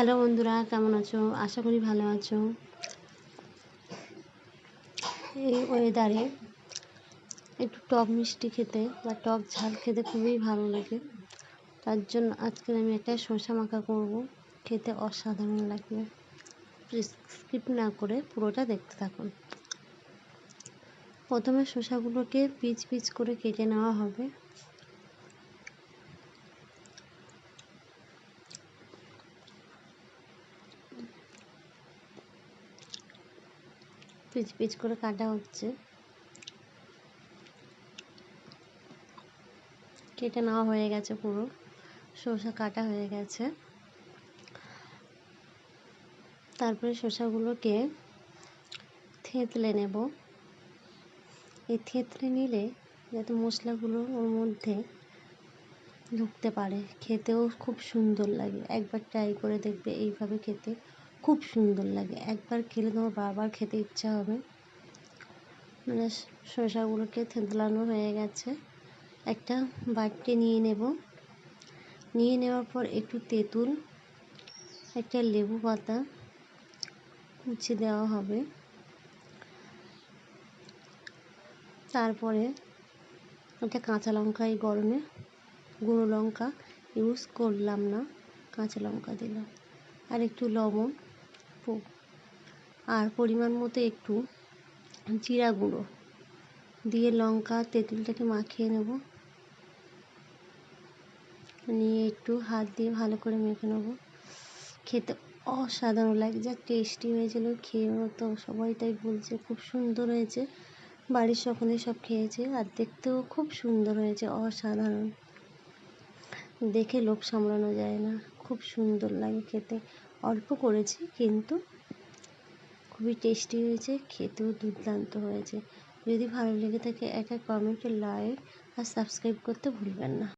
Hello বন্ধুরা, কেমন আছো? আশা করি ভালো আছো। এই ওয়েদারে একটু টক মিষ্টি খেতে বা টক ঝাল খেতে খুবই ভালো লাগে। তার জন্য আজকে আমি একটা শসা মাখা করব। খেতে অসাধারণ লাগবে স্কিপ না করে পুরোটা দেখতে থাকুন। প্রথমে শসাগুলোকে পিচ পিচ করে কেটে নেওয়া হবে। পিচ পিচ করে কাটা হচ্ছে। কেটে নেওয়া হয়ে গেছে পুরো। শসা কাটা হয়ে গেছে। তারপরে শসাগুলোকে থেতলে নেব। এই থেতলে নিলে যাতে মশলাগুলো ওর মধ্যে ঢুকতে পারে। খেতেও খুব সুন্দর লাগে। একবার ট্রাই করে দেখবে এইভাবে খেতে। খুব সুন্দর লাগে। একবার খেলে তোমার বারবার খেতে ইচ্ছা হবে। মানে শসাগুলোকে থেতলানো হয়ে গেছে। একটা বাটি নিয়ে নেব। নিয়ে নেওয়ার পর একটু তেঁতুল, একটা লেবু পাতা কুচি দেওয়া হবে। তারপরে একটা কাঁচা লঙ্কা এই গরমে, গুঁড়ো লঙ্কা, ইউজ করলাম না, কাঁচা লঙ্কা দিলাম। আর একটু লবণ আর পরিমাণ মতো একটু জিরা গুঁড়ো। দিয়ে লঙ্কা, তেঁতুলটাকে মাখিয়ে নেব। নিয়ে একটু হাত দিয়ে ভালো করে মেখে নেব। খেতে অসাধারণ লাগে যা টেস্টি হয়েছিল খেয়ে তো সবাই তাই বলছে, খুব সুন্দর হয়েছে। বাড়ির সকলে সব খেয়েছে আর দেখতেও খুব সুন্দর হয়েছে, অসাধারণ। দেখে লোভ সামলানো যায় না, খুব সুন্দর লাগে খেতে। অল্প করেছি, কিন্তু খুবই টেস্টি হয়েছে, খেতেও দুর্দান্ত হয়েছে। যদি ভালো লেগে থাকে, একটা কমেন্ট লাইক আর সাবস্ক্রাইব করতে ভুলবেন না।